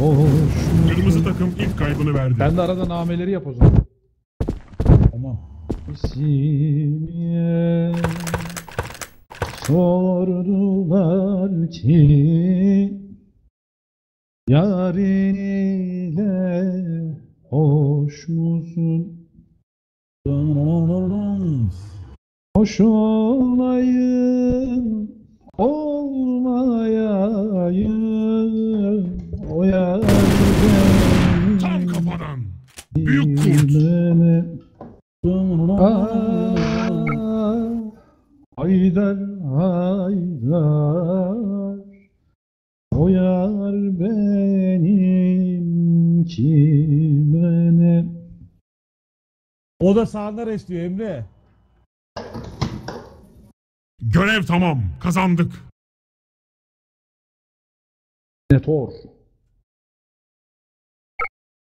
hoş Kırmızı takım ilk kaybını verdi. Sen de arada nameleri yap o zaman. Tamam. İsmiye sordular ki Yarın ile hoş musun? Hoş olayım, Büyük kurt. Haydar, haydar, o yar benim kime O da sağında restliyor Emre. Görev tamam. Kazandık. ne tor.